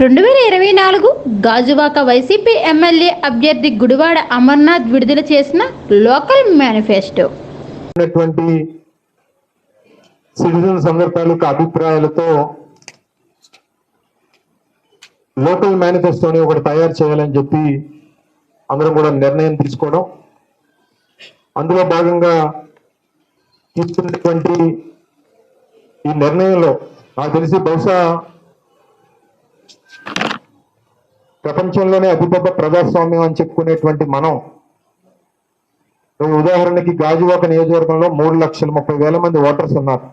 రెండు వేల ఇరవై నాలుగు గాజువాక వైసీపీ ఎమ్మెల్యే అభ్యర్థి గుడివాడ అమర్నాథ్ విడుదల చేసిన లోకల్ మేనిఫెస్టో. ఉన్నటువంటి సిటిజన్స్ అందరి తాలూకా అభిప్రాయాలతో లోకల్ మేనిఫెస్టోని ఒకటి తయారు చేయాలని చెప్పి అందరం కూడా నిర్ణయం తీసుకోవడం. అందులో భాగంగా తీసుకున్నటువంటి ఈ నిర్ణయంలో నాకు తెలిసి బహుశా ప్రపంచంలోనే అతిపెద్ద ప్రజాస్వామ్యం అని చెప్పుకునేటువంటి మనం. ఉదాహరణకి గాజువాక నియోజకవర్గంలో మూడు లక్షల ముప్పై వేల మంది ఓటర్స్ ఉన్నారు.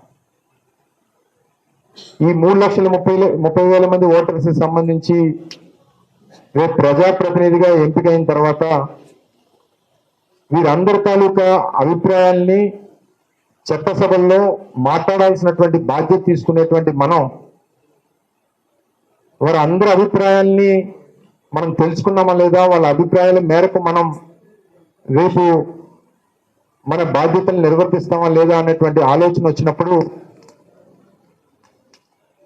ఈ మూడు లక్షల ముప్పై ముప్పై వేల మంది ఓటర్స్ సంబంధించి రేపు ప్రజాప్రతినిధిగా ఎంపికైన తర్వాత వీరందరి తాలూకా అభిప్రాయాల్ని చట్టసభల్లో మాట్లాడాల్సినటువంటి బాధ్యత తీసుకునేటువంటి మనం వారు అందరి అభిప్రాయాల్ని మనం తెలుసుకున్నామా లేదా వాళ్ళ అభిప్రాయాల మేరకు మనం రేపు మన బాధ్యతలు నిర్వర్తిస్తామా లేదా అనేటువంటి ఆలోచన వచ్చినప్పుడు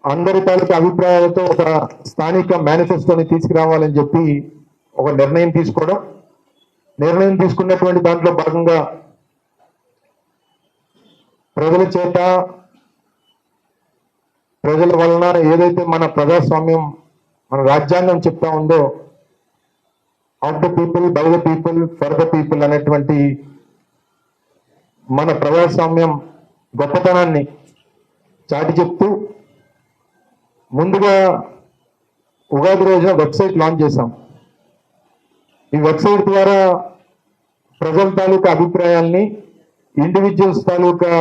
అందరి తాలూకు అభిప్రాయాలతో ఒక స్థానిక మేనిఫెస్టోని తీసుకురావాలని చెప్పి ఒక నిర్ణయం తీసుకోవడం. నిర్ణయం తీసుకున్నటువంటి దాంట్లో భాగంగా ప్రజల చేత ప్రజల వలన ఏదైతే మన ప్రజాస్వామ్యం మన రాజ్యాంగం చెప్తా ఉందో of the people by the people for the people అనేటువంటి మన ప్రజాస్వామ్యం గొప్పతనాన్ని చాటి చెప్తూ ముందుగా ఉగాది రోజున వెబ్సైట్ లాంచ్ చేశాం. ఈ వెబ్సైట్ ద్వారా ప్రజల తాలూకా అభిప్రాయాల్ని ఇండివిజువల్స్ తాలూకా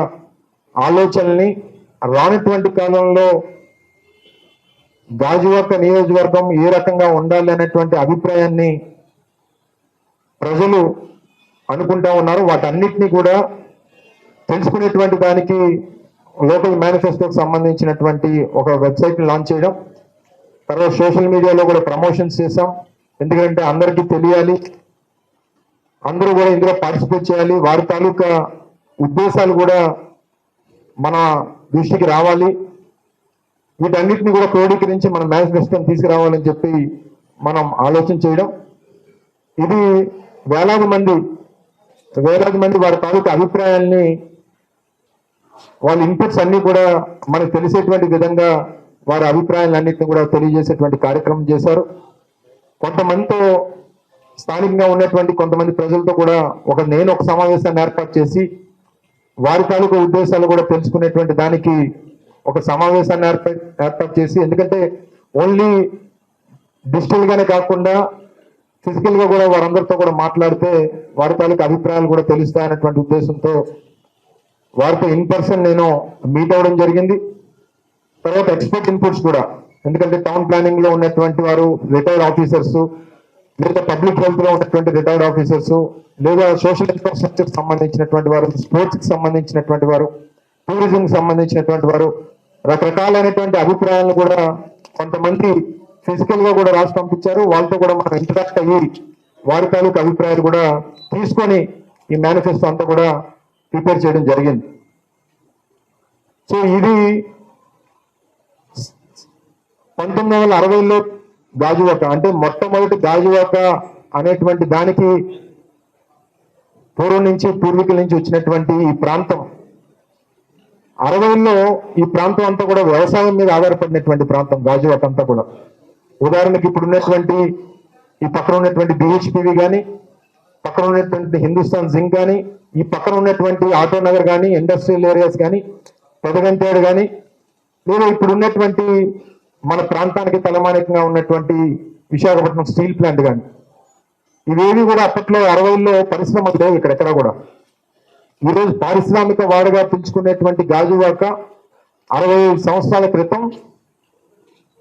ఆలోచనల్ని రానటువంటి కాలంలో గాజువాక నియోజకవర్గం ఏ రకంగా ఉండాలి అనేటువంటి అభిప్రాయాన్ని ప్రజలు అనుకుంటా ఉన్నారు. వాటన్నిటినీ కూడా తెలుసుకునేటువంటి దానికి లోకల్ మేనిఫెస్టోకి సంబంధించినటువంటి ఒక వెబ్సైట్ని లాంచ్ చేయడం. తర్వాత సోషల్ మీడియాలో కూడా ప్రమోషన్స్ చేసాం ఎందుకంటే అందరికీ తెలియాలి. అందరూ కూడా ఇందులో పార్టిసిపేట్ చేయాలి. వారి తాలూకా ఉద్దేశాలు కూడా మన దృష్టికి రావాలి. వీటన్నిటిని కూడా క్రోడీకరించి మన మేనిఫెస్టోని తీసుకురావాలని చెప్పి మనం ఆలోచన చేయడం. ఇది వేలాది మంది వేలాది మంది వారి తాలూకా అభిప్రాయాల్ని వాళ్ళ ఇన్పుట్స్ అన్ని కూడా మనకు తెలిసేటువంటి విధంగా వారి అభిప్రాయాలన్నింటినీ కూడా తెలియజేసేటువంటి కార్యక్రమం చేశారు. కొంతమందితో స్థానికంగా ఉన్నటువంటి కొంతమంది ప్రజలతో కూడా ఒక నేను ఒక సమావేశాన్ని ఏర్పాటు చేసి వారి తాలూకా ఉద్దేశాలు కూడా తెలుసుకునేటువంటి దానికి ఒక సమావేశాన్ని ఏర్పాటు ఏర్పాటు చేసి ఎందుకంటే ఓన్లీ డిజిటల్గానే కాకుండా ఫిజికల్గా కూడా వారందరితో కూడా మాట్లాడితే వారి తాలూకు అభిప్రాయాలు కూడా తెలుస్తాయనేటువంటి ఉద్దేశంతో వారితో ఇన్ పర్సన్ నేను మీట్ అవ్వడం జరిగింది. తర్వాత ఎక్స్పర్ట్ ఇన్పుట్స్ కూడా ఎందుకంటే టౌన్ ప్లానింగ్లో ఉన్నటువంటి వారు రిటైర్డ్ ఆఫీసర్స్ లేదా పబ్లిక్ హెల్త్లో ఉన్నటువంటి రిటైర్డ్ ఆఫీసర్స్ లేదా సోషల్ ఇన్ఫ్రాస్ట్రక్చర్కి సంబంధించినటువంటి వారు స్పోర్ట్స్కి సంబంధించినటువంటి వారు టూరిజంకి సంబంధించినటువంటి వారు రకరకాలైనటువంటి అభిప్రాయాలను కూడా కొంతమంది ఫిజికల్గా కూడా రాసి పంపించారు. వాళ్ళతో కూడా మనం ఇంటరాక్ట్ అయ్యి వారి తాలూకు అభిప్రాయాలు కూడా తీసుకొని ఈ మేనిఫెస్టో అంతా కూడా ప్రిపేర్ చేయడం జరిగింది. సో ఇది పంతొమ్మిది వందల అరవైలో గాజువాక అంటే మొట్టమొదటి గాజువాక అనేటువంటి దానికి పూర్వం నుంచి పూర్వీకుల నుంచి వచ్చినటువంటి ఈ ప్రాంతం అరవైలో ఈ ప్రాంతం అంతా కూడా వ్యవసాయం మీద ఆధారపడినటువంటి ప్రాంతం గాజువాక అంతా కూడా. ఉదాహరణకి ఇప్పుడు ఉన్నటువంటి ఈ పక్కన ఉన్నటువంటి బిహెచ్పివి కానీ పక్కన ఉన్నటువంటి హిందుస్థాన్ జింక్ కానీ ఈ పక్కన ఉన్నటువంటి ఆటో నగర్ కానీ ఇండస్ట్రియల్ ఏరియాస్ కానీ పెదగంటేడు కానీ లేదా ఇప్పుడు ఉన్నటువంటి మన ప్రాంతానికి తలమానికంగా ఉన్నటువంటి విశాఖపట్నం స్టీల్ ప్లాంట్ కానీ ఇవేవి కూడా అప్పట్లో అరవైలో పరిశ్రమలు లేవు ఇక్కడెక్కడ కూడా. ఈరోజు పారిశ్రామిక వాడగా పిలుచుకునేటువంటి గాజువాక అరవై ఐదు సంవత్సరాల క్రితం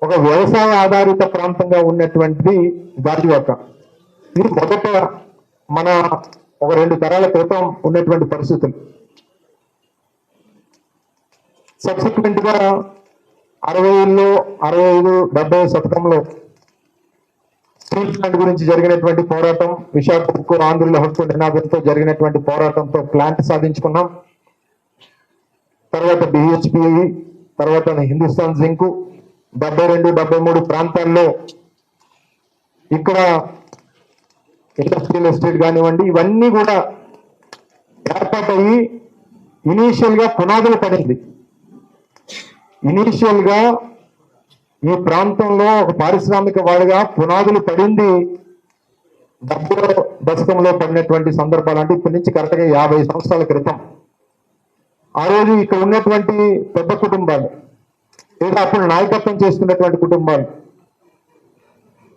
ఒక వ్యవసాయ ఆధారిత ప్రాంతంగా ఉన్నటువంటిది గాజువాక. ఇది మొదట మన ఒక రెండు తరాల క్రితం ఉన్నటువంటి పరిస్థితులు. సబ్సిక్వెంట్గా అరవైలో అరవై ఐదు డెబ్బై శతకంలో స్టీల్ ప్లాంట్ గురించి జరిగినటువంటి పోరాటం విశాఖ ఉక్కు ఆంధ్రుల హక్కు నినాదంతో జరిగినటువంటి పోరాటంతో ప్లాంట్ సాధించుకున్నాం. తర్వాత బిహెచ్పి తర్వాత హిందుస్థాన్ జింకు డెబ్బై రెండు డెబ్బై మూడు ప్రాంతాల్లో ఇక్కడ ఇండస్ట్రియల్ ఎస్టేట్ కానివ్వండి ఇవన్నీ కూడా ఏర్పాటయ్యి ఇనీషియల్గా పునాదులు పడింది. ఇనీషియల్గా ఈ ప్రాంతంలో ఒక పారిశ్రామిక వాడిగా పునాదులు పడింది. డెబ్బై దశకంలో పడినటువంటి సందర్భాలు అంటే ఇప్పటి నుంచి కరెక్ట్గా యాభై సంవత్సరాల క్రితం. ఆ రోజు ఇక్కడ ఉన్నటువంటి పెద్ద కుటుంబాలు లేదా అప్పుడు నాయకత్వం చేస్తున్నటువంటి కుటుంబాలు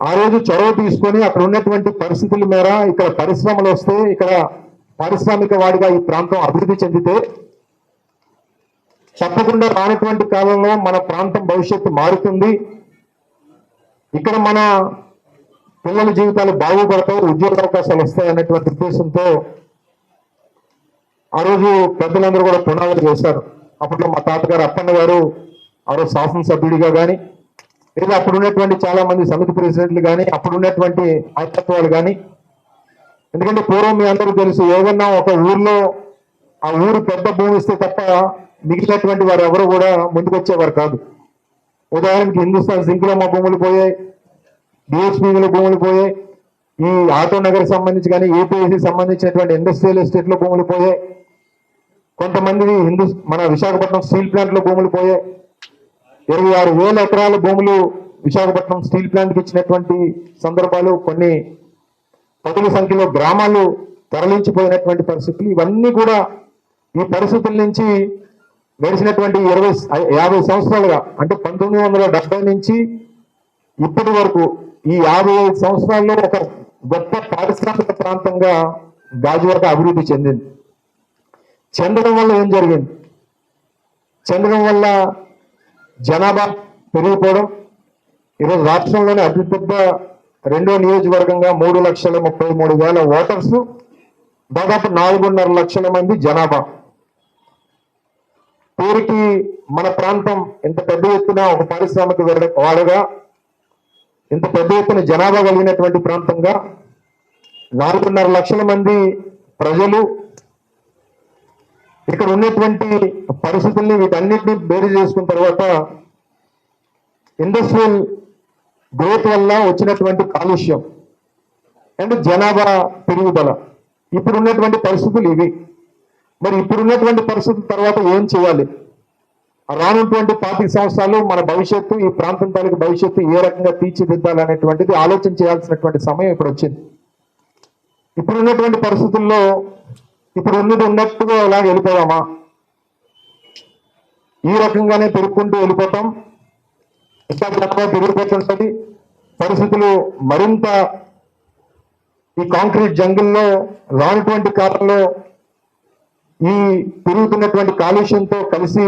ఆ రోజు చొరవ తీసుకొని అక్కడ ఉన్నటువంటి పరిస్థితుల మేర ఇక్కడ పరిశ్రమలు వస్తే ఇక్కడ పారిశ్రామిక వాడిగా ఈ ప్రాంతం అభివృద్ధి చెందితే తప్పకుండా రానటువంటి కాలంలో మన ప్రాంతం భవిష్యత్తు మారుతుంది. ఇక్కడ మన పిల్లల జీవితాలు బాగుపడతాయి ఉద్యోగ అవకాశాలు వస్తాయి అనేటువంటి ఉద్దేశంతో ఆ రోజు పెద్దలందరూ కూడా పునాదులు చేశారు. అప్పట్లో మా తాతగారు అప్పన్న గారు ఆ రోజు శాసనసభ్యుడిగా కానీ లేదా అప్పుడు ఉన్నటువంటి చాలా మంది సమితి ప్రెసిడెంట్లు కానీ అప్పుడు ఉన్నటువంటి నాయకత్వాలు కానీ ఎందుకంటే పూర్వం మీ అందరూ తెలుసు ఏదన్నా ఒక ఊర్లో ఆ ఊరు పెద్ద భూమి ఇస్తే తప్ప మిగిలినటువంటి వారు ఎవరు కూడా ముందుకు వచ్చేవారు కాదు. ఉదాహరణకి హిందుస్థాన్ జింక్లో మా భూములు పోయాయి డిహెచ్పీలో భూములు పోయాయి ఈ ఆటో నగర్ సంబంధించి కానీ ఏపీఎస్సి సంబంధించినటువంటి ఇండస్ట్రియల్ ఎస్టేట్లో భూములు పోయాయి. కొంతమంది హిందూ మన విశాఖపట్నం స్టీల్ ప్లాంట్లో భూములు పోయాయి. ఇరవై ఆరు వేల ఎకరాల భూములు విశాఖపట్నం స్టీల్ ప్లాంట్కి ఇచ్చినటువంటి సందర్భాలు కొన్ని పదుల సంఖ్యలో గ్రామాలు తరలించిపోయినటువంటి పరిస్థితులు. ఇవన్నీ కూడా ఈ పరిస్థితుల నుంచి గడిచినటువంటి ఇరవై యాభై సంవత్సరాలుగా అంటే పంతొమ్మిది వందల డెబ్బై నుంచి ఇప్పటి వరకు ఈ యాభై ఐదు సంవత్సరాల్లో ఒక గొప్ప పారిశ్రామిక ప్రాంతంగా గాజువాక అభివృద్ధి చెందింది. చెందడం వల్ల ఏం జరిగింది? చెందడం వల్ల జనాభా పెరిగిపోవడం. ఈరోజు రాష్ట్రంలోనే అతిపెద్ద రెండో నియోజకవర్గంగా మూడు లక్షల ముప్పై మూడు వేల ఓటర్స్ దాదాపు నాలుగున్నర లక్షల మంది జనాభా. పేరుకి మన ప్రాంతం ఇంత పెద్ద ఎత్తున ఒక పారిశ్రామిక వాడగా ఇంత పెద్ద ఎత్తున జనాభా కలిగినటువంటి ప్రాంతంగా నాలుగున్నర లక్షల మంది ప్రజలు ఇక్కడ ఉన్నటువంటి పరిస్థితుల్ని వీటన్నిటిని బేరీ చేసుకున్న తర్వాత ఇండస్ట్రియల్ గ్రోత్ వల్ల వచ్చినటువంటి కాలుష్యం అండ్ జనాభా పెరుగుదల. ఇప్పుడు ఉన్నటువంటి పరిస్థితులు ఇవి. మరి ఇప్పుడున్నటువంటి పరిస్థితుల తర్వాత ఏం చేయాలి? రానున్నటువంటి పాతిక సంవత్సరాలు మన భవిష్యత్తు ఈ ప్రాంతం తాలూకు భవిష్యత్తు ఏ రకంగా తీర్చిదిద్దాలనేటువంటిది ఆలోచన చేయాల్సినటువంటి సమయం ఇప్పుడు వచ్చింది. ఇప్పుడున్నటువంటి పరిస్థితుల్లో ఇప్పుడు ఉన్నది ఉన్నట్టుగా అలాగ వెళ్ళిపోదామా? ఈ రకంగానే పెరుగుకుంటూ వెళ్ళిపోతాం. ఇంకా తక్కువ పెరిగిపోతుంటది పరిస్థితులు మరింత ఈ కాంక్రీట్ జంగిల్లో రానటువంటి కాలంలో ఈ పెరుగుతున్నటువంటి కాలుష్యంతో కలిసి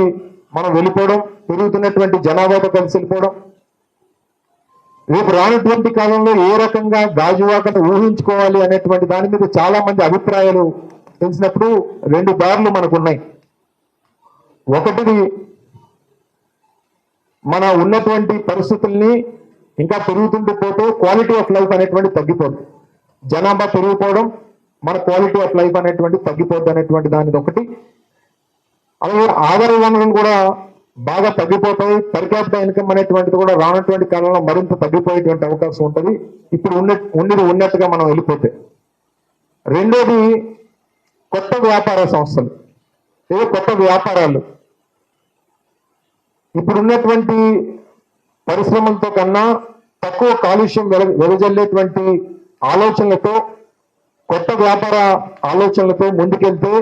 మనం వెళ్ళిపోవడం పెరుగుతున్నటువంటి జనాభాతో కలిసి వెళ్ళిపోవడం. రేపు రానటువంటి కాలంలో ఏ రకంగా గాజువాకను ఊహించుకోవాలి అనేటువంటి దాని మీద చాలా మంది అభిప్రాయాలు తెలిసినప్పుడు రెండు దారులు మనకున్నాయి. ఒకటిది మన ఉన్నటువంటి పరిస్థితుల్ని ఇంకా పెరుగుతుంటూ పోతూ క్వాలిటీ ఆఫ్ లైఫ్ అనేటువంటి తగ్గిపోదు. జనాభా పెరిగిపోవడం మన క్వాలిటీ ఆఫ్ లైఫ్ అనేటువంటి తగ్గిపోద్ది అనేటువంటి దానిది ఒకటి అలాగే ఆదాయ వనరులు కూడా బాగా తగ్గిపోతాయి పర్ క్యాపిటల్ ఇన్కమ్ అనేటువంటిది కూడా రానటువంటి కాలంలో మరింత తగ్గిపోయేటువంటి అవకాశం ఉంటుంది ఇప్పుడు ఉన్న ఉన్నది ఉన్నట్టుగా మనం వెళ్ళిపోతే రెండోది కొత్త వ్యాపార సంస్థలు లేదా కొత్త వ్యాపారాలు ఇప్పుడున్నటువంటి పరిశ్రమలతో కన్నా తక్కువ కాలుష్యం వెల- వెదజల్లేటువంటి ఆలోచనలతో కొత్త వ్యాపార ఆలోచనలతో ముందుకెళ్తే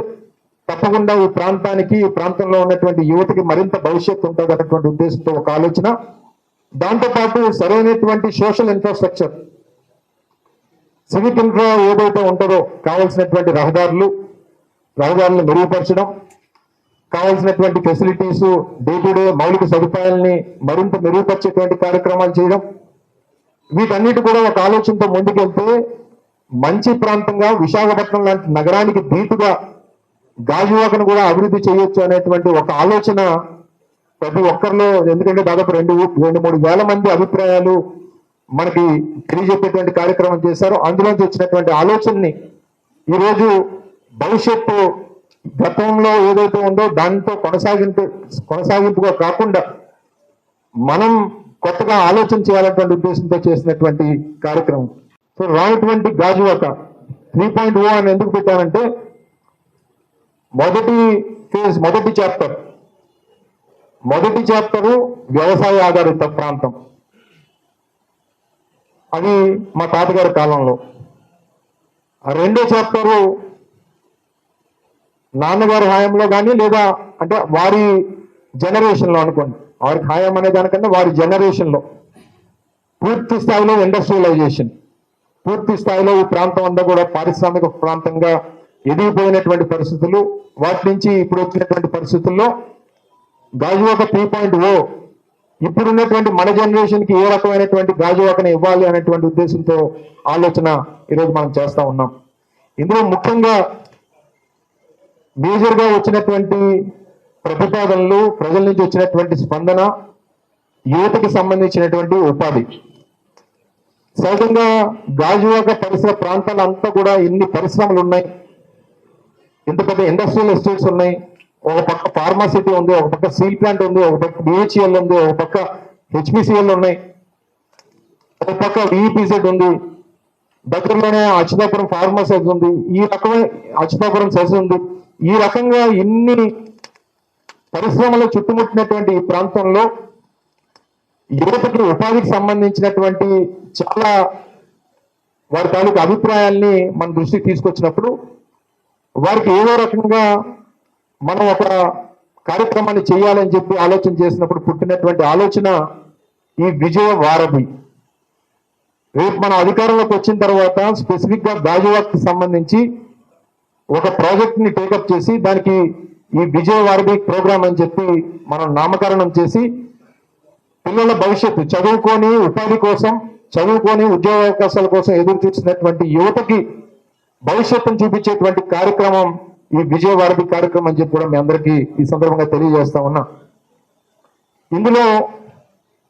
తప్పకుండా ఈ ప్రాంతానికి ఈ ప్రాంతంలో ఉన్నటువంటి యువతకి మరింత భవిష్యత్తు ఉంటుంది అన్నటువంటి ఉద్దేశంతో ఒక ఆలోచన. దాంతోపాటు సరైనటువంటి సోషల్ ఇన్ఫ్రాస్ట్రక్చర్ సివిక్ ఇన్ఫ్రా ఏదైతే ఉంటుందో కావాల్సినటువంటి రహదారులు రహదారులను మెరుగుపరచడం కావాల్సినటువంటి ఫెసిలిటీస్ డే టు డే మౌలిక సదుపాయాలని మరింత మెరుగుపరిచేటువంటి కార్యక్రమాలు చేయడం. వీటన్నిటి కూడా ఒక ఆలోచనతో ముందుకెళ్తే మంచి ప్రాంతంగా విశాఖపట్నం లాంటి నగరానికి ధీటుగా గాజువాకను కూడా అభివృద్ధి చేయొచ్చు అనేటువంటి ఒక ఆలోచన ప్రతి ఒక్కరిలో ఎందుకంటే దాదాపు రెండు రెండు మూడు వేల మంది అభిప్రాయాలు మనకి తెలియజెప్పేటువంటి కార్యక్రమం చేశారు. అందులోంచి వచ్చినటువంటి ఆలోచనని ఈరోజు భవిష్యత్తు గతంలో ఏదైతే ఉందో దాంతో కొనసాగింపు కొనసాగింపుగా కాకుండా మనం కొత్తగా ఆలోచన చేయాలన్నటువంటి ఉద్దేశంతో చేసినటువంటి కార్యక్రమం. సో రానటువంటి గాజువాక త్రీ పాయింట్ ఓ అని ఎందుకు పెట్టానంటే మొదటి ఫేజ్ మొదటి చాప్టర్. మొదటి చాప్టర్ వ్యవసాయ ఆధారిత ప్రాంతం. అది మా తాతగారి కాలంలో. ఆ రెండో చాప్టరు నాన్నగారి హయాంలో కానీ లేదా అంటే వారి జనరేషన్లో అనుకోండి. వారికి హాయం అనే దానికన్నా వారి జనరేషన్లో పూర్తి స్థాయిలో ఇండస్ట్రియలైజేషన్ పూర్తి స్థాయిలో ఈ ప్రాంతం అంతా కూడా పారిశ్రామిక ప్రాంతంగా ఎదిగిపోయినటువంటి పరిస్థితులు వాటి నుంచి ఇప్పుడు వచ్చినటువంటి పరిస్థితుల్లో గాజువాక త్రీ పాయింట్ ఓ ఇప్పుడున్నటువంటి మన జనరేషన్కి ఏ రకమైనటువంటి గాజువాకని ఇవ్వాలి అనేటువంటి ఉద్దేశంతో ఆలోచన ఈరోజు మనం చేస్తా ఉన్నాం. ఇందులో ముఖ్యంగా మేజర్గా వచ్చినటువంటి ప్రతిపాదనలు ప్రజల నుంచి వచ్చినటువంటి స్పందన యువతకి సంబంధించినటువంటి ఉపాధి. సహజంగా గాజువాక పరిసర ప్రాంతాలంతా కూడా ఇన్ని పరిశ్రమలు ఉన్నాయి? ఇంత పెద్ద ఇండస్ట్రియల్ ఎస్టేట్స్ ఉన్నాయి. ఒక పక్క ఫార్మాసిటీ ఉంది ఒక పక్క సీల్ ప్లాంట్ ఉంది ఒక పక్క బిహెచ్ఎల్ ఉంది ఒక పక్క హెచ్పిసిఎల్ ఉన్నాయి. ఒక పక్క విఈపిజెడ్ ఉంది. దగ్గరలోనే అచ్యుతాపురం ఫార్మసెస్ ఉంది. ఈ రకమైన అచ్యుతాపురం సెస్ ఉంది. ఈ రకంగా ఇన్ని పరిశ్రమలు చుట్టుముట్టినటువంటి ఈ ప్రాంతంలో యువతకి ఉపాధికి సంబంధించినటువంటి చాలా వారి తాలూకు అభిప్రాయాల్ని మన దృష్టికి తీసుకొచ్చినప్పుడు వారికి ఏదో రకంగా మనం ఒక కార్యక్రమాన్ని చేయాలని చెప్పి ఆలోచన చేసినప్పుడు పుట్టినటువంటి ఆలోచన ఈ విజయ వారధి. రేపు మన అధికారంలోకి వచ్చిన తర్వాత స్పెసిఫిక్గా గా సంబంధించి ఒక ప్రాజెక్ట్ని టేకప్ చేసి దానికి ఈ విజయ వారధి ప్రోగ్రామ్ అని చెప్పి మనం నామకరణం చేసి పిల్లల భవిష్యత్తు చదువుకొని ఉపాధి కోసం చదువుకొని ఉద్యోగ అవకాశాల కోసం ఎదురు చూసినటువంటి యువతకి భవిష్యత్తును చూపించేటువంటి కార్యక్రమం ఈ విజయ కార్యక్రమం అని చెప్పి కూడా మీ అందరికీ ఈ సందర్భంగా తెలియజేస్తా ఉన్నా. ఇందులో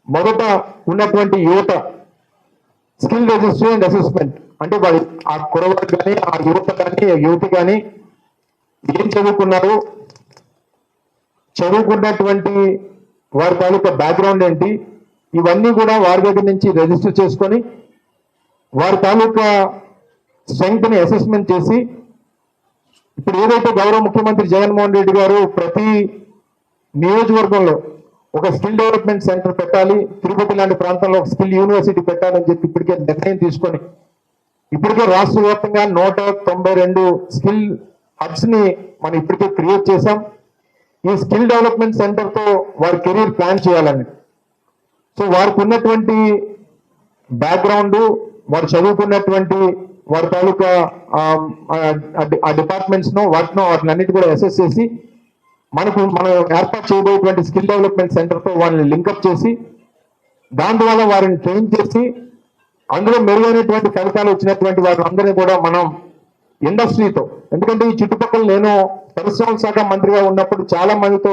మొదట ఉన్నటువంటి యువత స్కిల్ రిజిస్ట్రీ అండ్ అసెస్మెంట్ అంటే వారి ఆ కురవారు కానీ ఆ యువత కానీ యువతి కానీ ఏం చదువుకున్నారు? చదువుకున్నటువంటి వారి తాలూకా బ్యాక్గ్రౌండ్ ఏంటి? ఇవన్నీ కూడా వారి దగ్గర నుంచి రిజిస్టర్ చేసుకొని వారి తాలూకా స్ట్రెంగ్త్ని అసెస్మెంట్ చేసి ఇప్పుడు ఏదైతే గౌరవ ముఖ్యమంత్రి జగన్మోహన్ రెడ్డి గారు ప్రతి నియోజకవర్గంలో ఒక స్కిల్ డెవలప్మెంట్ సెంటర్ పెట్టాలి తిరుపతి లాంటి ప్రాంతంలో ఒక స్కిల్ యూనివర్సిటీ పెట్టాలని చెప్పి ఇప్పటికే నిర్ణయం తీసుకొని ఇప్పటికే రాష్ట్ర వ్యాప్తంగా నూట తొంభై రెండు స్కిల్ హబ్స్ని మనం ఇప్పటికే క్రియేట్ చేశాం. ఈ స్కిల్ డెవలప్మెంట్ సెంటర్తో వారి కెరీర్ ప్లాన్ చేయాలని సో వారికి ఉన్నటువంటి బ్యాక్గ్రౌండ్ వారు చదువుకున్నటువంటి వారి తాలూకా ఆ, డిపార్ట్మెంట్స్ను వాటినో వాటిని అన్నిటి కూడా అసెస్ చేసి మనకు మనం ఏర్పాటు చేయబోయేటువంటి స్కిల్ డెవలప్మెంట్ సెంటర్తో వారిని వాళ్ళని లింకప్ చేసి దాని ద్వారా వారిని ట్రైన్ చేసి అందులో మెరుగైనటువంటి ఫలితాలు వచ్చినటువంటి వారు అందరినీ కూడా మనం ఇండస్ట్రీతో ఎందుకంటే ఈ చుట్టుపక్కల నేను పరిశ్రమల శాఖ మంత్రిగా ఉన్నప్పుడు చాలా మందితో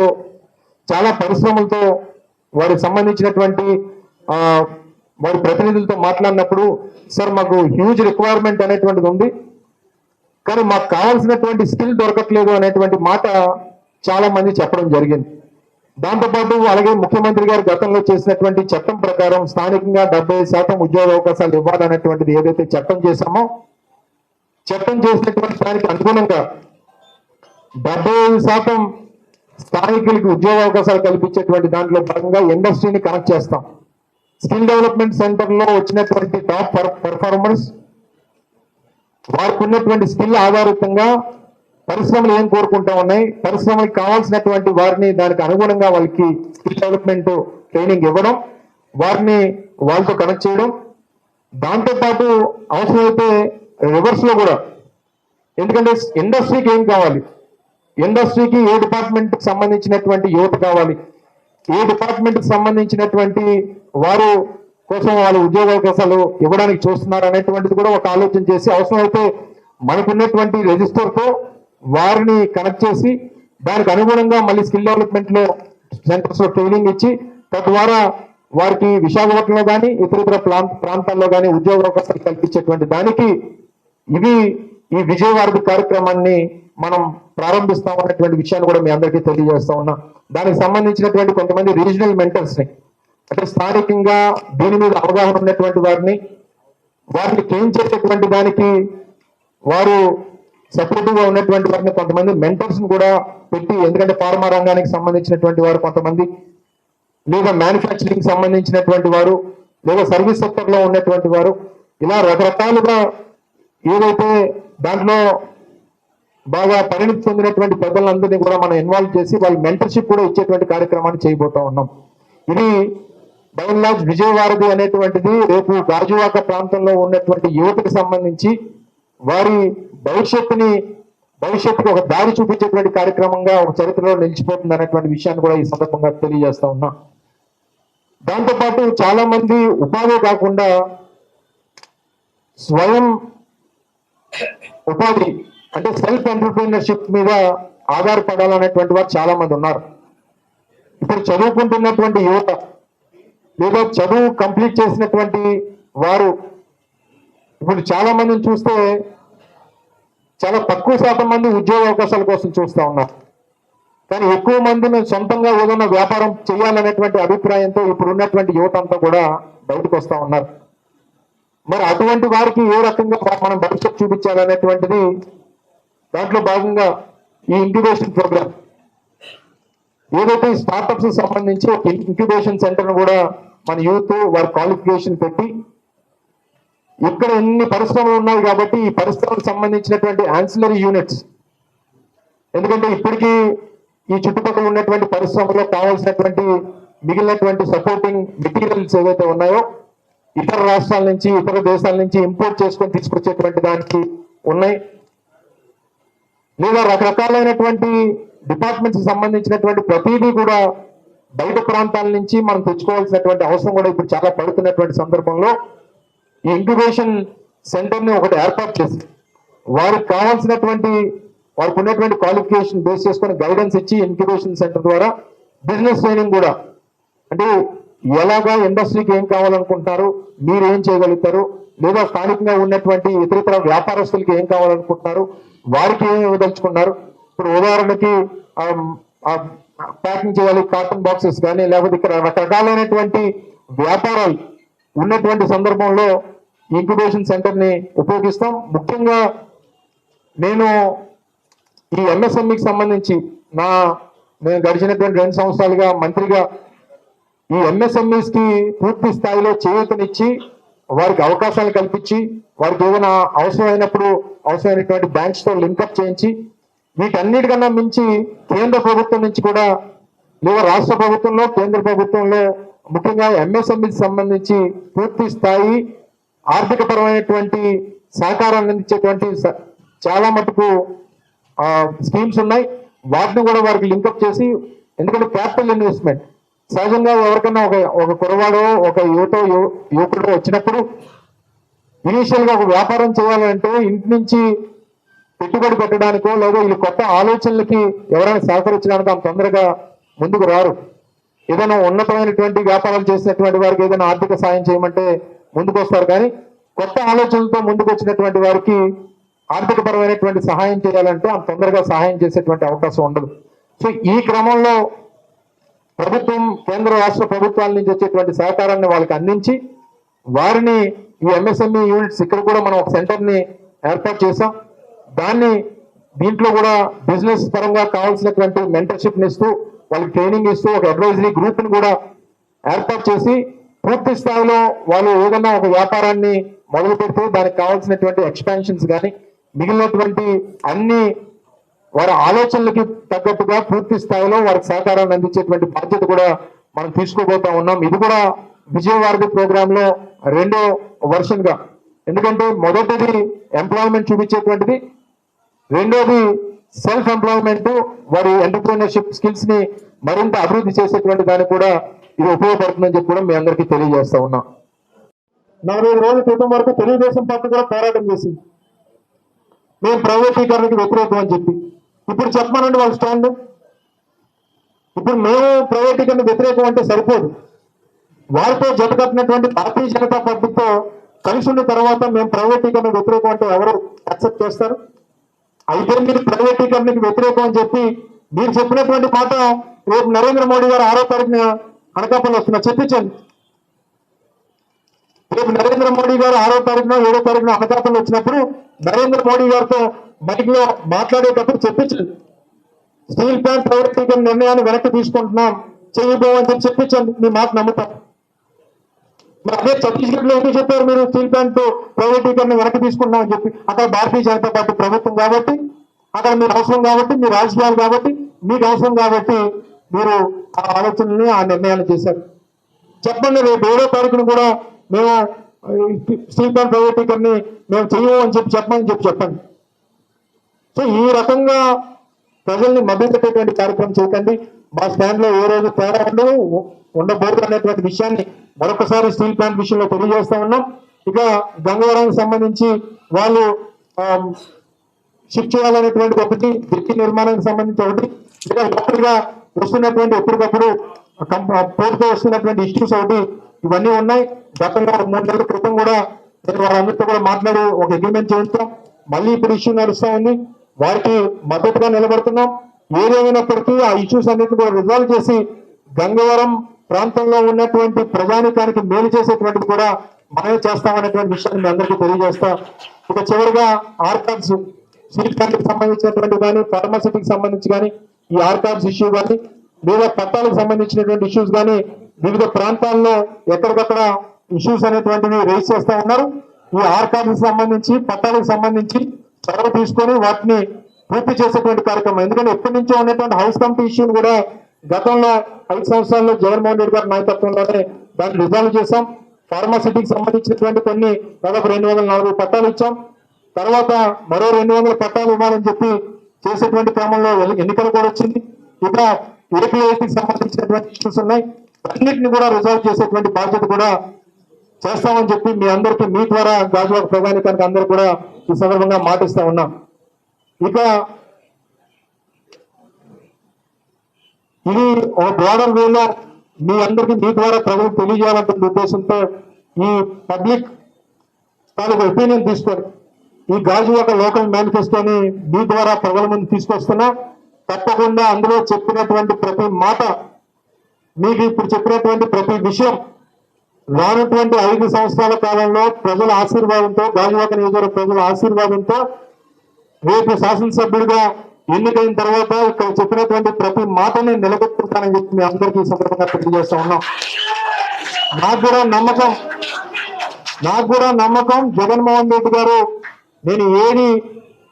చాలా పరిశ్రమలతో వారికి సంబంధించినటువంటి వారి ప్రతినిధులతో మాట్లాడినప్పుడు సార్ మాకు హ్యూజ్ రిక్వైర్మెంట్ అనేటువంటిది ఉంది. కానీ మాకు కావాల్సినటువంటి స్కిల్ దొరకట్లేదు అనేటువంటి మాట చాలా మంది చెప్పడం జరిగింది. దాంతోపాటు అలాగే ముఖ్యమంత్రి గారు గతంలో చేసినటువంటి చట్టం ప్రకారం స్థానికంగా డెబ్బై శాతం ఉద్యోగ అవకాశాలు ఇవ్వాలనేటువంటిది ఏదైతే చట్టం చేశామో చట్టం చేసినటువంటి దానికి అనుగుణంగా డెబ్బై శాతం స్థానికులకి ఉద్యోగ అవకాశాలు కల్పించేటువంటి దాంట్లో భాగంగా ఇండస్ట్రీని కనెక్ట్ చేస్తాం. స్కిల్ డెవలప్మెంట్ సెంటర్లో వచ్చినటువంటి టాప్ పర్ఫార్మర్స్ వారికి ఉన్నటువంటి స్కిల్ ఆధారితంగా పరిశ్రమలు ఏం కోరుకుంటా ఉన్నాయి? పరిశ్రమలకు కావాల్సినటువంటి వారిని దానికి అనుగుణంగా వాళ్ళకి స్కిల్ డెవలప్మెంట్ ట్రైనింగ్ ఇవ్వడం వారిని వాళ్ళతో కనెక్ట్ చేయడం. దాంతో పాటు అవసరమైతే రివర్స్లో కూడా. ఎందుకంటే ఇండస్ట్రీకి ఏం కావాలి? ఇండస్ట్రీకి ఏ డిపార్ట్మెంట్కి సంబంధించినటువంటి యువత కావాలి? ఏ డిపార్ట్మెంట్కి సంబంధించినటువంటి వారు కోసం వాళ్ళు ఉద్యోగ అవకాశాలు ఇవ్వడానికి చూస్తున్నారు అనేటువంటిది కూడా ఒక ఆలోచన చేసి అవసరమైతే మనకున్నటువంటి రిజిస్టర్తో వారిని కనెక్ట్ చేసి దానికి అనుగుణంగా మళ్ళీ స్కిల్ డెవలప్మెంట్లో సెంటర్స్లో సెంటర్స్ ట్రైనింగ్ ఇచ్చి తద్వారా వారికి విశాఖపట్నంలో కానీ ఇతర ఇతర ప్రాంతాల్లో కానీ ఉద్యోగ అవకాశాలు కల్పించేటువంటి దానికి ఇది ఈ విజయవాడ కార్యక్రమాన్ని మనం ప్రారంభిస్తాం అన్నటువంటి విషయాన్ని కూడా మీ అందరికీ తెలియజేస్తా ఉన్నా. దానికి సంబంధించినటువంటి కొంతమంది రీజనల్ మెంటర్స్ని అంటే స్థానికంగా దీని మీద అవగాహన ఉన్నటువంటి వారిని వారిని క్లీన్ చేసేటువంటి దానికి వారు సపోర్టివ్గా ఉన్నటువంటి వారిని కొంతమంది మెంటర్స్ని కూడా పెట్టి ఎందుకంటే ఫార్మా రంగానికి సంబంధించినటువంటి వారు కొంతమంది లేదా మ్యానుఫ్యాక్చరింగ్ సంబంధించినటువంటి వారు లేదా సర్వీస్ సెక్టర్లో ఉన్నటువంటి వారు ఇలా రకరకాలుగా ఏదైతే దాంట్లో బాగా పరిణితి చెందినటువంటి పెద్దలందరినీ కూడా మనం ఇన్వాల్వ్ చేసి వాళ్ళ మెంటర్షిప్ కూడా ఇచ్చేటువంటి కార్యక్రమాన్ని చేయబోతా ఉన్నాం. ఇది బైన్ లార్జ్ విజయవారధి అనేటువంటిది రేపు గాజువాక ప్రాంతంలో ఉన్నటువంటి యువతకు సంబంధించి వారి భవిష్యత్తుని భవిష్యత్తుకు ఒక దారి చూపించేటువంటి కార్యక్రమంగా ఒక చరిత్రలో నిలిచిపోతుంది అనేటువంటి విషయాన్ని కూడా ఈ సందర్భంగా తెలియజేస్తా ఉన్నా. దాంతోపాటు చాలా మంది ఉపాధి కాకుండా స్వయం ఉపాధి అంటే సెల్ఫ్ ఎంటర్ప్రీనర్షిప్ మీద ఆధారపడాలనేటువంటి వారు చాలా మంది ఉన్నారు. ఇప్పుడు చదువుకుంటున్నటువంటి యువత లేదా చదువు కంప్లీట్ చేసినటువంటి వారు ఇప్పుడు చాలా మందిని చూస్తే చాలా తక్కువ శాతం మంది ఉద్యోగ అవకాశాల కోసం చూస్తా ఉన్నారు. కానీ ఎక్కువ మందిని సొంతంగా ఏదైనా వ్యాపారం చేయాలనేటువంటి అభిప్రాయంతో ఇప్పుడు ఉన్నటువంటి యువత అంతా కూడా బయటకు వస్తూ ఉన్నారు. మరి అటువంటి వారికి ఏ రకంగా మనం భవిష్యత్తు చూపించాలనేటువంటిది దాంట్లో భాగంగా ఈ ఇంక్యుబేషన్ ప్రోగ్రామ్. ఏదైతే స్టార్టప్స్ సంబంధించి ఒక ఇంక్యుబేషన్ సెంటర్ కూడా మన యూత్ వారి క్వాలిఫికేషన్ పెట్టి ఇక్కడ ఎన్ని పరిశ్రమలు ఉన్నాయి కాబట్టి ఈ పరిశ్రమలకు సంబంధించినటువంటి ఆన్సిలరీ యూనిట్స్ ఎందుకంటే ఇప్పటికీ ఈ చుట్టుపక్కల ఉన్నటువంటి పరిశ్రమలో కావాల్సినటువంటి మిగిలినటువంటి సపోర్టింగ్ మెటీరియల్స్ ఏవైతే ఉన్నాయో ఇతర రాష్ట్రాల నుంచి ఇతర దేశాల నుంచి ఇంపోర్ట్ చేసుకొని తీసుకొచ్చేటువంటి దానికి ఉన్నాయి. లేదా రకరకాలైనటువంటి డిపార్ట్మెంట్స్ సంబంధించినటువంటి ప్రతిదీ కూడా బయట ప్రాంతాల నుంచి మనం తెచ్చుకోవాల్సినటువంటి అవసరం కూడా ఇప్పుడు చాలా పడుతున్నటువంటి సందర్భంలో ఈ ఇంక్యుబేషన్ సెంటర్ని ఒకటి ఏర్పాటు చేసి వారికి కావాల్సినటువంటి వారికి ఉన్నటువంటి క్వాలిఫికేషన్ బేస్ చేసుకొని గైడెన్స్ ఇచ్చి ఇంక్యుబేషన్ సెంటర్ ద్వారా బిజినెస్ ట్రైనింగ్ కూడా. అంటే ఎలాగా ఇండస్ట్రీకి ఏం కావాలనుకుంటున్నారు మీరు ఏం చేయగలుగుతారు లేదా స్థానికంగా ఉన్నటువంటి ఇతరితర వ్యాపారస్తులకి ఏం కావాలనుకుంటున్నారు వారికి ఏమి ఇవ్వదలుచుకున్నారు ఇప్పుడు ఉదాహరణకి ప్యాకింగ్ చేయాలి కార్టన్ బాక్సెస్ కానీ లేకపోతే ఇక్కడ రకరకాలైనటువంటి వ్యాపారాలు ఉన్నటువంటి సందర్భంలో ఇంక్యుబేషన్ సెంటర్ని ఉపయోగిస్తాం. ముఖ్యంగా నేను ఈ ఎంఎస్ఎంఈకి సంబంధించి నా నేను గడిచినటువంటి రెండు సంవత్సరాలుగా మంత్రిగా ఈ ఎంఎస్ఎంఈస్కి పూర్తి స్థాయిలో చేయూతనిచ్చి వారికి అవకాశాలు కల్పించి వారికి ఏదైనా అవసరమైనప్పుడు అవసరమైనటువంటి బ్యాంక్స్తో లింకప్ చేయించి వీటన్నిటికన్నా మించి కేంద్ర ప్రభుత్వం నుంచి కూడా లేదా రాష్ట్ర ప్రభుత్వంలో కేంద్ర ప్రభుత్వంలో ముఖ్యంగా ఎంఎస్ఎంఈకి సంబంధించి పూర్తి స్థాయి ఆర్థిక పరమైనటువంటి సహకారాన్ని అందించేటువంటి చాలా మటుకు స్కీమ్స్ ఉన్నాయి. వాటిని కూడా వారికి లింకప్ చేసి ఎందుకంటే క్యాపిటల్ ఇన్వెస్ట్మెంట్. సహజంగా ఎవరికైనా ఒక ఒక కురవాడో ఒక యువత యువకుడు వచ్చినప్పుడు ఇనీషియల్గా ఒక వ్యాపారం చేయాలంటే ఇంటి నుంచి పెట్టుబడి పెట్టడానికో లేదా వీళ్ళు కొత్త ఆలోచనలకి ఎవరైనా సహకరించడానికి అంత తొందరగా ముందుకు రారు. ఏదైనా ఉన్నతమైనటువంటి వ్యాపారాలు చేసినటువంటి వారికి ఏదైనా ఆర్థిక సాయం చేయమంటే ముందుకు వస్తారు కానీ కొత్త ఆలోచనలతో ముందుకు వచ్చినటువంటి వారికి ఆర్థిక పరమైనటువంటి సహాయం చేయాలంటే అంత తొందరగా సహాయం చేసేటువంటి అవకాశం ఉండదు. సో ఈ క్రమంలో ప్రభుత్వం కేంద్ర రాష్ట్ర ప్రభుత్వాల నుంచి వచ్చేటువంటి సహకారాన్ని వాళ్ళకి అందించి వారిని ఈ ఎంఎస్ఎంఈ యూనిట్స్ ఇక్కడ కూడా మనం ఒక సెంటర్ని ఏర్పాటు చేసాం దాన్ని దీంట్లో కూడా బిజినెస్ పరంగా కావాల్సినటువంటి మెంటర్షిప్ని ఇస్తూ వాళ్ళకి ట్రైనింగ్ ఇస్తూ ఒక అడ్వైజరీ గ్రూప్ని కూడా ఏర్పాటు చేసి పూర్తి స్థాయిలో వాళ్ళు ఏదైనా ఒక వ్యాపారాన్ని మొదలు పెడితే దానికి కావాల్సినటువంటి ఎక్స్పాన్షన్స్ కానీ మిగిలినటువంటి అన్ని వారి ఆలోచనలకి తగ్గట్టుగా పూర్తి స్థాయిలో వారికి సహకారాన్ని అందించేటువంటి బాధ్యత కూడా మనం తీసుకోబోతా ఉన్నాం. ఇది కూడా విజయవారధి ప్రోగ్రామ్లో రెండో వర్షన్గా ఎందుకంటే మొదటిది ఎంప్లాయ్మెంట్ చూపించేటువంటిది రెండోది సెల్ఫ్ ఎంప్లాయ్మెంట్ వారి ఎంటర్ప్రీనర్షిప్ స్కిల్స్ని మరింత అభివృద్ధి చేసేటువంటి దానికి కూడా ఇది ఉపయోగపడుతుందని చెప్పి కూడా మీ అందరికీ తెలియజేస్తా ఉన్నాం. నాలుగైదు రోజుల క్రితం వరకు తెలుగుదేశం పార్టీ కూడా పోరాటం చేసింది. మేము ప్రైవేటీకరణకి వ్యతిరేకం అని చెప్పి. ఇప్పుడు చెప్పమనండి వాళ్ళ స్టాండ్. ఇప్పుడు మేము ప్రైవేటీకరణ వ్యతిరేకం అంటే సరిపోదు. వారితో జతకట్టినటువంటి భారతీయ జనతా పార్టీతో కలిసి ఉన్న తర్వాత మేము ప్రైవేటీకరణ వ్యతిరేకం అంటే ఎవరు యాక్సెప్ట్ చేస్తారు? అయితే మీరు ప్రైవేటీకరణకి వ్యతిరేకం అని చెప్పి మీరు చెప్పినటువంటి మాట రేపు నరేంద్ర మోడీ గారు ఆరో తారీఖున అనకాపల్లి వస్తున్నా. చెప్పించండి. రేపు నరేంద్ర మోడీ గారు ఆరో తారీఖున ఏడో తారీఖున అనకాపల్లి వచ్చినప్పుడు నరేంద్ర మోడీ గారితో మైక్లో మాట్లాడేటప్పుడు చెప్పించండి. స్టీల్ ప్లాంట్ ప్రవర్తించిన నిర్ణయాన్ని వెనక్కి తీసుకుంటున్నాం చేయబోవని చెప్పి చెప్పించండి. మీ మాట నమ్ముతాం. మరి అదే ఛత్తీస్గఢ్లో ఎందుకు చెప్పారు మీరు స్టీల్ ప్లాంట్ ప్రైవేటీకరణ వెనక్కి తీసుకుంటున్నాం అని చెప్పి? అక్కడ భారతీయ జనతా పార్టీ ప్రభుత్వం కాబట్టి అక్కడ మీరు అవసరం కాబట్టి మీ రాజకీయాలు కాబట్టి మీకు అవసరం కాబట్టి మీరు ఆ ఆలోచనల్ని ఆ నిర్ణయాలు చేశారు. చెప్పండి రేపు ఏడో తారీఖున కూడా మేము స్టీల్ ప్లాంట్ ప్రైవేటీకరణ మేము చెయ్యము అని చెప్పి చెప్పమని చెప్పి చెప్పండి. సో ఈ రకంగా ప్రజల్ని మభ్యపెట్టేటువంటి కార్యక్రమం చేయకండి. మా స్టాండ్లో ఏ రోజు తేడా ఉండదు ఉండబోదు అనేటువంటి విషయాన్ని మరొకసారి స్టీల్ ప్లాంట్ విషయంలో తెలియజేస్తా ఉన్నాం. ఇక గంగవరానికి సంబంధించి వాళ్ళు షిఫ్ట్ చేయాలనేటువంటి ఒకటి బ్రిడ్జి నిర్మాణానికి సంబంధించి ఒకటి. ఇక లోకల్ వస్తున్నటువంటి ఎప్పటికప్పుడు పోర్టుతో వస్తున్నటువంటి ఇష్యూస్ ఒకటి ఇవన్నీ ఉన్నాయి. గతంలో మూడు నెలల క్రితం కూడా నేను వాళ్ళందరితో కూడా మాట్లాడి ఒక అగ్రిమెంట్ చేస్తాం మళ్ళీ ఇప్పుడు ఇష్యూ నడుస్తా ఉంది. వారికి మద్దతుగా నిలబడుతున్నాం. ఏదేమైనప్పటికీ ఆ ఇష్యూస్ అన్నిటిని కూడా రిజాల్వ్ చేసి గంగవరం ప్రాంతంలో ఉన్నటువంటి ప్రజానికానికి మేలు చేసేటువంటిది కూడా మనమే చేస్తామనేటువంటి విషయాన్ని మీ అందరికీ తెలియజేస్తా. ఇక చివరిగా ఆర్కాడ్స్ సిటీ ప్లాంట్కి సంబంధించినటువంటి కానీ ఫార్మాసిటీకి సంబంధించి కానీ ఈ ఆర్కాడ్స్ ఇష్యూ కానీ లేదా పట్టాలకు సంబంధించినటువంటి ఇష్యూస్ కానీ వివిధ ప్రాంతాల్లో ఎక్కడికక్కడ ఇష్యూస్ అనేటువంటివి రేస్ చేస్తూ ఉన్నారు. ఈ ఆర్కాడ్కి సంబంధించి పట్టాలకు సంబంధించి చొరవ తీసుకొని వాటిని పూర్తి చేసేటువంటి కార్యక్రమం. ఎందుకంటే ఎప్పటి నుంచో ఉన్నటువంటి హౌస్ కమిటీ ఇష్యూని కూడా గతంలో ఐదు సంవత్సరాల్లో జగన్మోహన్ రెడ్డి గారి నాయకత్వంలోనే దాన్ని రిజాల్వ్ చేశాం. ఫార్మాసిటీకి సంబంధించినటువంటి కొన్ని దాదాపు రెండు వందల నలభై పట్టాలు ఇచ్చాం. తర్వాత మరో రెండు వందల పట్టాలు ఇవ్వాలని చెప్పి చేసేటువంటి క్రమంలో ఎన్నికలు కూడా వచ్చింది. ఇక ఏపీఐటీకి సంబంధించినటువంటి ఇష్యూస్ ఉన్నాయి. అన్నింటిని కూడా రిజాల్వ్ చేసేటువంటి బాధ్యత కూడా చేస్తామని చెప్పి మీ అందరికీ మీ ద్వారా గాజువాక ప్రధానికానికి అందరూ కూడా ఈ సందర్భంగా మాటిస్తా ఉన్నాం. ఇక ఇది ఒక బ్రాడర్ వేలో మీ అందరికీ మీ ద్వారా ప్రజలకు తెలియజేయాలనే ఉద్దేశంతో ఈ పబ్లిక్ తాలూకు ఒపీనియన్ తీసుకొని ఈ గాజువాక లోకల్ మేనిఫెస్టోని మీ ద్వారా ప్రజల ముందు తీసుకొస్తున్నా తప్పకుండా అందులో చెప్పినటువంటి ప్రతి మాట మీకు ఇప్పుడు చెప్పినటువంటి ప్రతి విషయం రానటువంటి ఐదు సంవత్సరాల కాలంలో ప్రజల ఆశీర్వాదంతో గాజువాక నియోజకవర్గ ప్రజల ఆశీర్వాదంతో రేపు శాసనసభ్యుడిగా ఎన్నికైన తర్వాత ఇక్కడ చెప్పినటువంటి ప్రతి మాటని నిలబెట్టుకుంటానని చెప్పి మీ అందరికీ సందర్భంగా తెలియజేస్తా ఉన్నాం. నాకు కూడా నమ్మకం నాకు కూడా నమ్మకం. జగన్మోహన్ రెడ్డి గారు నేను ఏది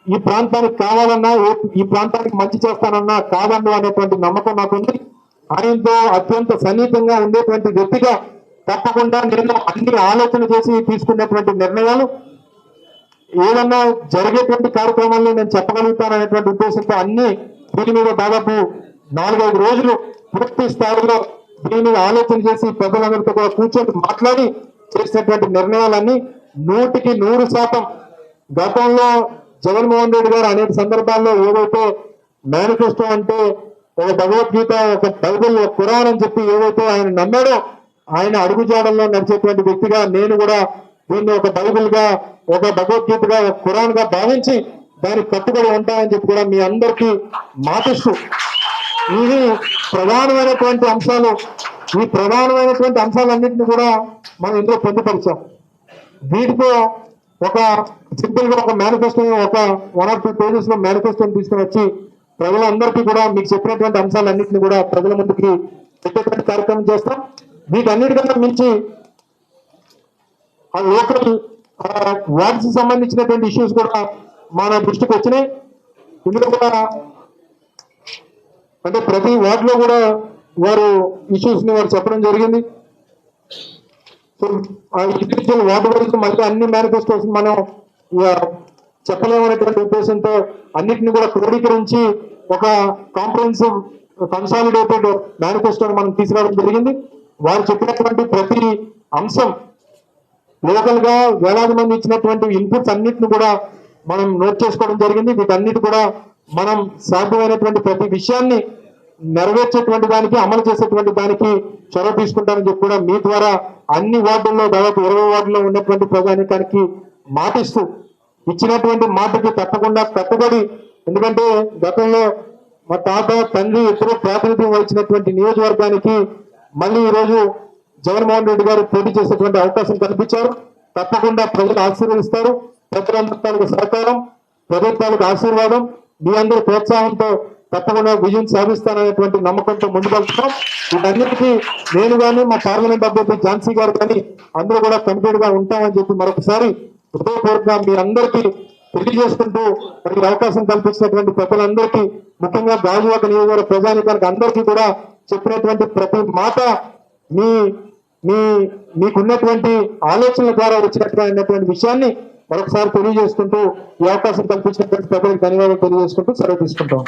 ఈ ప్రాంతానికి కావాలన్నా ఈ ప్రాంతానికి మంచి చేస్తానన్నా కాదండు అనేటువంటి నమ్మకం నాకుంది. ఆయనతో అత్యంత సన్నిహితంగా ఉండేటువంటి వ్యక్తిగా తప్పకుండా నేను అన్ని ఆలోచన చేసి తీసుకున్నటువంటి నిర్ణయాలు ఏదన్నా జరిగేటువంటి కార్యక్రమాలను నేను చెప్పగలుగుతాననేటువంటి ఉద్దేశంతో అన్ని దీని మీద దాదాపు నాలుగైదు రోజులు పూర్తి స్థాయిలో దీని మీద ఆలోచన చేసి ప్రజలందరితో కూడా కూర్చొని మాట్లాడి చేసినటువంటి నిర్ణయాలన్నీ నూటికి నూరు శాతం గతంలో జగన్మోహన్ రెడ్డి గారు అనేక సందర్భాల్లో ఏదైతే మేనిఫెస్టో అంటే ఒక భగవద్గీత ఒక బైబుల్ ఒక ఖురాన్ అని చెప్పి ఏదైతే ఆయన నమ్మాడో ఆయన అడుగుజాడల్లో నడిచేటువంటి వ్యక్తిగా నేను కూడా దీన్ని ఒక బైబిల్గా ఒక భగవద్గీతగా ఒక ఖురాన్గా భావించి దానికి కట్టుబడి ఉంటాయని చెప్పి కూడా మీ అందరికీ మాటిస్తూ ఇవి ప్రధానమైనటువంటి అంశాలు. ఈ ప్రధానమైనటువంటి అంశాలన్నింటినీ కూడా మనం ఇందులో పొందుపరిచాం. వీటితో ఒక సింపుల్గా ఒక మేనిఫెస్టో ఒక వన్ ఆర్ టూ పేజెస్లో మేనిఫెస్టోని తీసుకుని వచ్చి ప్రజలందరికీ కూడా మీకు చెప్పినటువంటి అంశాలన్నింటినీ కూడా ప్రజల ముందుకి పెట్టేటువంటి కార్యక్రమం చేస్తాం. వీటన్నిటికన్నా మించి ఆ లోకల్ వార్డ్స్ సంబంధించినటువంటి ఇష్యూస్ కూడా మన దృష్టికి వచ్చినాయి. ఇందులో కూడా అంటే ప్రతి వార్డులో కూడా వారు ఇష్యూస్ని వారు చెప్పడం జరిగింది. సో ఆ ఇండివిజువల్ వార్డు గురించి మళ్ళీ అన్ని మేనిఫెస్టోస్ మనం చెప్పలేమనేటువంటి ఉద్దేశంతో అన్నిటిని కూడా క్రోడీకరించి ఒక కాంప్రహెన్సివ్ కన్సాలిడేటెడ్ మేనిఫెస్టోని మనం తీసుకురావడం జరిగింది. వారు చెప్పినటువంటి ప్రతి అంశం లోకల్గా వేలాది మంది ఇచ్చినటువంటి ఇన్పుట్స్ అన్నిటిని కూడా మనం నోట్ చేసుకోవడం జరిగింది. వీటన్నిటి కూడా మనం సాధ్యమైనటువంటి ప్రతి విషయాన్ని నెరవేర్చేటువంటి దానికి అమలు చేసేటువంటి దానికి చొరవ తీసుకుంటానని చెప్పి కూడా మీ ద్వారా అన్ని వార్డుల్లో దాదాపు ఇరవై వార్డుల్లో ఉన్నటువంటి ప్రజానికానికి మాటిస్తూ ఇచ్చినటువంటి మాటకి తప్పకుండా కట్టుబడి ఎందుకంటే గతంలో మా తాత తండ్రి ఎప్పుడూ ప్రాతినిధ్యం వహించినటువంటి నియోజకవర్గానికి మళ్ళీ ఈ రోజు జగన్మోహన్ రెడ్డి గారు పోటీ చేసేటువంటి అవకాశం కల్పించారు. తప్పకుండా ప్రజలు ఆశీర్వదిస్తారు. ప్రజలందరికీ సహకారం ప్రభుత్వానికి ఆశీర్వాదం. మీ అందరి ప్రోత్సాహంతో తప్పకుండా విజయం సాధిస్తాననేటువంటి నమ్మకంతో ముందుకెళ్తున్నాం. వీటన్నిటికీ నేను కానీ మా పార్లమెంట్ అభ్యర్థి ఝాన్సీ గారు కానీ అందరూ కూడా కమిటెడ్గా ఉంటామని చెప్పి మరొకసారి హృదయపూర్వకంగా మీ అందరికీ తెలియజేసుకుంటూ మరి అవకాశం కల్పించినటువంటి ప్రజలందరికీ ముఖ్యంగా గాజువాక నియోజకవర్గ ప్రజానికానికి అందరికీ కూడా చెప్పినటువంటి ప్రతి మాట మీ మీ మీకున్నటువంటి ఆలోచనల ద్వారా వచ్చినటువంటి విషయాన్ని మరొకసారి తెలియజేసుకుంటూ ఈ అవకాశం కల్పించినటువంటి ప్రజలకు ధన్యవాదాలు తెలియజేసుకుంటూ సెలవు తీసుకుంటాం.